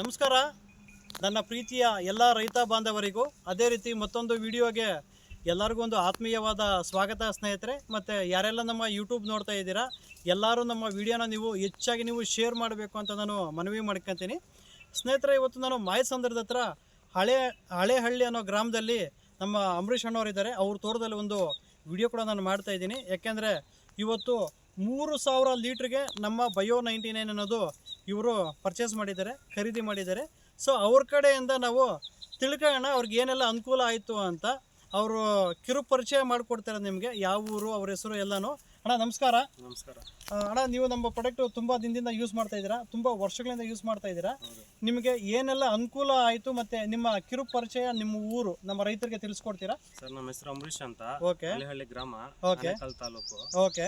ನಮಸ್ಕಾರ. ನನ್ನ ಪ್ರೀತಿಯ ಎಲ್ಲ ರೈತ ಬಾಂಧವರಿಗೂ ಅದೇ ರೀತಿ ಮತ್ತೊಂದು ವಿಡಿಯೋಗೆ ಎಲ್ಲರಿಗೂ ಒಂದು ಆತ್ಮೀಯವಾದ ಸ್ವಾಗತ ಸ್ನೇಹಿತರೆ. ಮತ್ತು ಯಾರೆಲ್ಲ ನಮ್ಮ ಯೂಟ್ಯೂಬ್ ನೋಡ್ತಾ ಇದ್ದೀರಾ, ಎಲ್ಲರೂ ನಮ್ಮ ವಿಡಿಯೋನ ನೀವು ಹೆಚ್ಚಾಗಿ ನೀವು ಶೇರ್ ಮಾಡಬೇಕು ಅಂತ ನಾನು ಮನವಿ ಮಾಡ್ಕೊತೀನಿ. ಸ್ನೇಹಿತರೆ, ಇವತ್ತು ನಾನು ಮಾಯಸಂದ್ರದ ಹತ್ರ ಹಳೆ, ಹಳೆಹಳ್ಳಿ ಅನ್ನೋ ಗ್ರಾಮದಲ್ಲಿ ನಮ್ಮ ಅಂಬರೀಷ್ ಅಣ್ಣವರಿದ್ದಾರೆ. ಅವ್ರ ತೋಟದಲ್ಲಿ ಒಂದು ವಿಡಿಯೋ ಕೂಡ ನಾನು ಮಾಡ್ತಾ ಇದ್ದೀನಿ. ಯಾಕೆಂದರೆ ಇವತ್ತು ಮೂರು ಸಾವಿರ ಲೀಟ್ರಿಗೆ ನಮ್ಮ ಬಯೋ ನೈಂಟಿ ನೈನ್ ಅನ್ನೋದು ಇವರು ಪರ್ಚೇಸ್ ಮಾಡಿದ್ದಾರೆ, ಖರೀದಿ ಮಾಡಿದ್ದಾರೆ. ಸೊ ಅವ್ರ ಕಡೆಯಿಂದ ನಾವು ತಿಳ್ಕೊಳ್ಳೋಣ ಅವ್ರಿಗೆ ಏನೆಲ್ಲ ಅನುಕೂಲ ಆಯಿತು ಅಂತ. ಅವರು ಕಿರು ಪರಿಚಯ ಮಾಡಿಕೊಡ್ತಾರೆ ನಿಮಗೆ, ಯಾವ ಊರು, ಅವ್ರ ಹೆಸರು ಎಲ್ಲನೂ. ಅಣ್ಣ ನಮಸ್ಕಾರ. ನಮಸ್ಕಾರ. ಅಣ್ಣ ನೀವು ನಮ್ಮ ಪ್ರಾಡಕ್ಟ್ ತುಂಬಾ ದಿನದಿಂದ ಯೂಸ್ ಮಾಡ್ತಾ ಇದ್ದೀರಾ? ತುಂಬಾ ವರ್ಷಗಳಿಂದ ಯೂಸ್ ಮಾಡ್ತಾ ಇದ್ದೀರಾ? ನಿಮಗೆ ಏನೆಲ್ಲ ಅನುಕೂಲ ಆಯಿತು ಮತ್ತೆ ನಿಮ್ಮ ಕಿರು ಪರಿಚಯ ನಿಮ್ಮ ಊರು ನಮ್ಮ ರೈತರಿಗೆ ತಿಳಿಸ್ಕೊಡ್ತೀರಾ? ಸರ್ ನಮ್ಮ ಹೆಸರು ಅಂಬರೀಶ್ ಅಂತ. ಹಳ್ಳಿ ಗ್ರಾಮ ಓಕೆ. ತಾಲೂಕು. ಓಕೆ.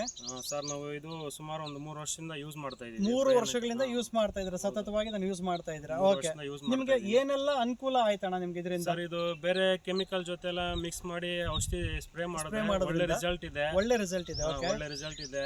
ಸರ್ ನಾವು ಇದು ಸುಮಾರು ಒಂದು ಮೂರು ವರ್ಷದಿಂದ ಯೂಸ್ ಮಾಡ್ತಾ ಇದ್ದೀವಿ. ಮೂರು ವರ್ಷಗಳಿಂದ ಯೂಸ್ ಮಾಡ್ತಾ ಇದ್ದೀರಾ? ಸತತವಾಗಿ ನಾನು ಯೂಸ್ ಮಾಡ್ತಾ ಇದ್ದೀರಾ? ನಿಮ್ಗೆ ನಿಮಗೆ ಏನೆಲ್ಲ ಅನುಕೂಲ ಆಯ್ತಣ್ಣ ನಿಮ್ಗೆ ಇದರಿಂದ? ಸರ್ ಇದು ಬೇರೆ ಕೆಮಿಕಲ್ ಜೊತೆ ಎಲ್ಲ ಮಿಕ್ಸ್ ಮಾಡಿ ಔಷಧಿ ಸ್ಪ್ರೇ ಮಾಡೋದು ಒಳ್ಳೆ ರಿಸಲ್ಟ್ ಇದೆ. ಒಳ್ಳೆ ರಿಸಲ್ಟ್ ಇದೆ. ಓಕೆ. ಒಳ್ಳೆ ರಿಸಲ್ಟ್ ಇದೆ.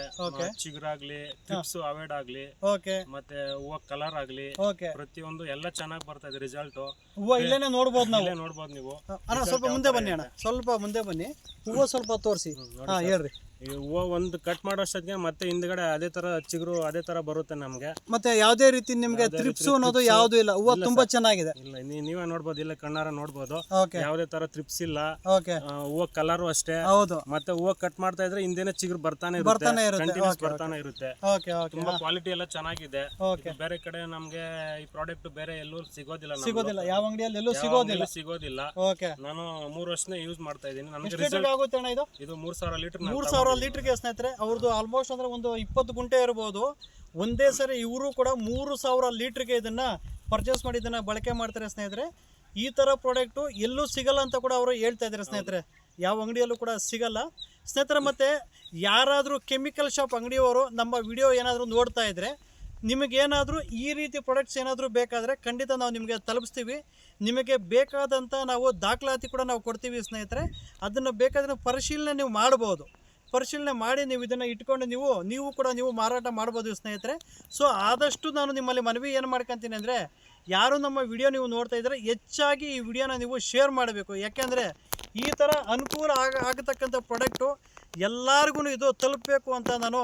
ಚಿಗುರಾಗ್ಲಿ ಟ್ರಿಪ್ಸ್ ಅವಾಯ್ಡ್ ಆಗ್ಲಿ ಓಕೆ ಮತ್ತೆ ಹೂವ ಕಲರ್ ಆಗ್ಲಿ ಓಕೆ ಪ್ರತಿಯೊಂದು ಎಲ್ಲ ಚೆನ್ನಾಗಿ ಬರ್ತಾ ಇದೆ ರಿಸಲ್ಟ್ ಹೂವು ಇಲ್ಲೇನೆ ನೋಡ್ಬೋದು ನಾವು. ಇಲ್ಲೇ ನೋಡ್ಬೋದು ನೀವು. ಅಣ್ಣ ಸ್ವಲ್ಪ ಮುಂದೆ ಬನ್ನಿ ಅಣ್ಣ ಸ್ವಲ್ಪ ಮುಂದೆ ಬನ್ನಿ. ಹೂವ ಸ್ವಲ್ಪ ತೋರಿಸಿ. ಹಾ ಹೇಳ್ರಿ. ಈ ಹೂವ ಒಂದು ಕಟ್ ಮಾಡೋಷ್ಟೊತ್ತಿಗೆ ಮತ್ತೆ ಹಿಂದ್ಗಡೆ ಅದೇ ತರ ಚಿಗುರು ಅದೇ ತರ ಬರುತ್ತೆ ನಮ್ಗೆ. ಮತ್ತೆ ಯಾವುದೇ ರೀತಿ ನಿಮ್ಗೆ ತ್ರಿಪ್ಸು ಅನ್ನೋದು ಯಾವ್ದು ಇಲ್ಲ. ಹೂವು ತುಂಬಾ ಚೆನ್ನಾಗಿದೆ. ಇಲ್ಲ ನೀ- ನೀವೇ ನೋಡ್ಬೋದು ಇಲ್ಲ ಕಣ್ಣಾರ ನೋಡ್ಬೋದು. ಓಕೆ ಯಾವುದೇ ತರ ತ್ರಿಪ್ಸ್ ಇಲ್ಲ. ಓಕೆ ಆ, ಹೂವ ಕಲರು ಅಷ್ಟೇ. ಹೌದು. ಮತ್ತೆ ಹೂವ ಕಟ್ ಮಾಡ್ತಾ ಇದ್ರೆ ಹಿಂದೆನೆ ಚಿಗುರು ಬರ್ತಾನೆ ಬರ್ತಾನೆ ಇರುತ್ತೆ. ಕಂಟಿನ್ಯೂಸ್ Okay, ಬರ್ತಾನೆ ಇರುತ್ತೆ. ಓಕೆ ಓಕೆ ತುಂಬಾ ಕ್ವಾಲಿಟಿ ಎಲ್ಲ ಚೆನ್ನಾಗಿದೆ. ಓಕೆ ಇದು ಬೇರೆ ಕಡೆ ನಮ್ಗೆ ಈ ಪ್ರಾಡಕ್ಟ್ ಬೇರೆ ಎಲ್ಲೂ ಸಿಗೋದಿಲ್ಲ ನಮ್ಗೆ. ಸಿಗೋದಿಲ್ಲ. ಯಾವ ಅಂಗಡಿಯಲ್ಲಿ ಎಲ್ಲೂ ಯಾವ ಸಿಗೋದಿಲ್ಲ. ಅಂಗ್ಡಿಲೂ ಸಿಗೋದಿಲ್ಲ. ಓಕೆ ನಾನು ಮೂರು ವರ್ಷನೇ ಯೂಸ್ ಮಾಡ್ತಾ ಇದ್ದೀನಿ. ನಮ್ಗೆ ಎಷ್ಟು ರಿಸಲ್ಟ್ ಆಗುತ್ತೆ ಅಣ್ಣ ಇದು? ಇದು ಮೂರ್ ಸಾವಿರ ಲೀಟರ್ ಮೂರ್ ಸಾವಿರ ಲೀಟರ್ಗೆ ಸ್ನೇಹಿತರೆ ಅವ್ರದ್ದು ಆಲ್ಮೋಸ್ಟ್ ಅಂದ್ರೆ ಒಂದು ಇಪ್ಪತ್ತು ಗುಂಟೆ ಇರ್ಬೋದು. ಒಂದೇ ಸರಿ ಇವರು ಕೂಡ ಮೂರು ಸಾವಿರ ಲೀಟ್ರಿಗೆ ಇದನ್ನ ಪರ್ಚೇಸ್ ಮಾಡಿ ಇದನ್ನು ಬಳಕೆ ಮಾಡ್ತಾರೆ ಸ್ನೇಹಿತರೆ. ಈ ಥರ ಪ್ರಾಡಕ್ಟು ಎಲ್ಲೂ ಸಿಗಲ್ಲ ಅಂತ ಕೂಡ ಅವರು ಹೇಳ್ತಾ ಇದ್ದಾರೆ ಸ್ನೇಹಿತರೆ. ಯಾವ ಅಂಗಡಿಯಲ್ಲೂ ಕೂಡ ಸಿಗಲ್ಲ. ಸ್ನೇಹಿತರೆ, ಮತ್ತೆ ಯಾರಾದರೂ ಕೆಮಿಕಲ್ ಶಾಪ್ ಅಂಗಡಿಯವರು ನಮ್ಮ ವಿಡಿಯೋ ಏನಾದರೂ ನೋಡ್ತಾ ಇದ್ದರೆ ನಿಮಗೇನಾದರೂ ಈ ರೀತಿ ಪ್ರಾಡಕ್ಟ್ಸ್ ಏನಾದರೂ ಬೇಕಾದರೆ ಖಂಡಿತ ನಾವು ನಿಮಗೆ ತಲುಪಿಸ್ತೀವಿ. ನಿಮಗೆ ಬೇಕಾದಂಥ ನಾವು ದಾಖಲಾತಿ ಕೂಡ ನಾವು ಕೊಡ್ತೀವಿ ಸ್ನೇಹಿತರೆ. ಅದನ್ನು ಬೇಕಾದರೆ ಪರಿಶೀಲನೆ ನೀವು ಮಾಡ್ಬೋದು. ಪರಿಶೀಲನೆ ಮಾಡಿ ನೀವು ಇದನ್ನು ಇಟ್ಕೊಂಡು ನೀವು ನೀವು ಕೂಡ ನೀವು ಮಾರಾಟ ಮಾಡ್ಬೋದು ಸ್ನೇಹಿತರೆ. ಸೊ ಆದಷ್ಟು ನಾನು ನಿಮ್ಮಲ್ಲಿ ಮನವಿ ಏನು ಮಾಡ್ಕೊತೀನಿ ಅಂದರೆ, ಯಾರು ನಮ್ಮ ವಿಡಿಯೋ ನೀವು ನೋಡ್ತಾ ಇದ್ದರೆ ಹೆಚ್ಚಾಗಿ ಈ ವಿಡಿಯೋನ ನೀವು ಶೇರ್ ಮಾಡಬೇಕು. ಯಾಕೆಂದರೆ ಈ ಥರ ಅನುಕೂಲ ಆಗ, ಆಗತಕ್ಕಂಥ ಪ್ರಾಡಕ್ಟು ಎಲ್ಲರಿಗೂ ಇದು ತಲುಪಬೇಕು ಅಂತ ನಾನು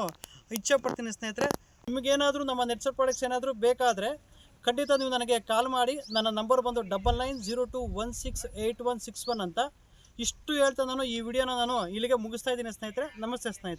ಇಚ್ಛೆ ಪಡ್ತೀನಿ ಸ್ನೇಹಿತರೆ. ನಿಮಗೇನಾದರೂ ನಮ್ಮ ನೆಟ್ಸರ್ ಪ್ರಾಡಕ್ಟ್ಸ್ ಏನಾದರೂ ಬೇಕಾದರೆ ಖಂಡಿತ ನೀವು ನನಗೆ ಕಾಲ್ ಮಾಡಿ. ನನ್ನ ನಂಬರ್ ಬಂದು double nine zero two one six eight one six one ಅಂತ. ಇಷ್ಟು ಹೇಳ್ತಾ ನಾನು ಈ ವಿಡಿಯೋನ ನಾನು ಇಲ್ಲಿಗೆ ಮುಗಿಸ್ತಾ ಇದ್ದೀನಿ ಸ್ನೇಹಿತರೆ. ನಮಸ್ತೆ ಸ್ನೇಹಿತರೆ.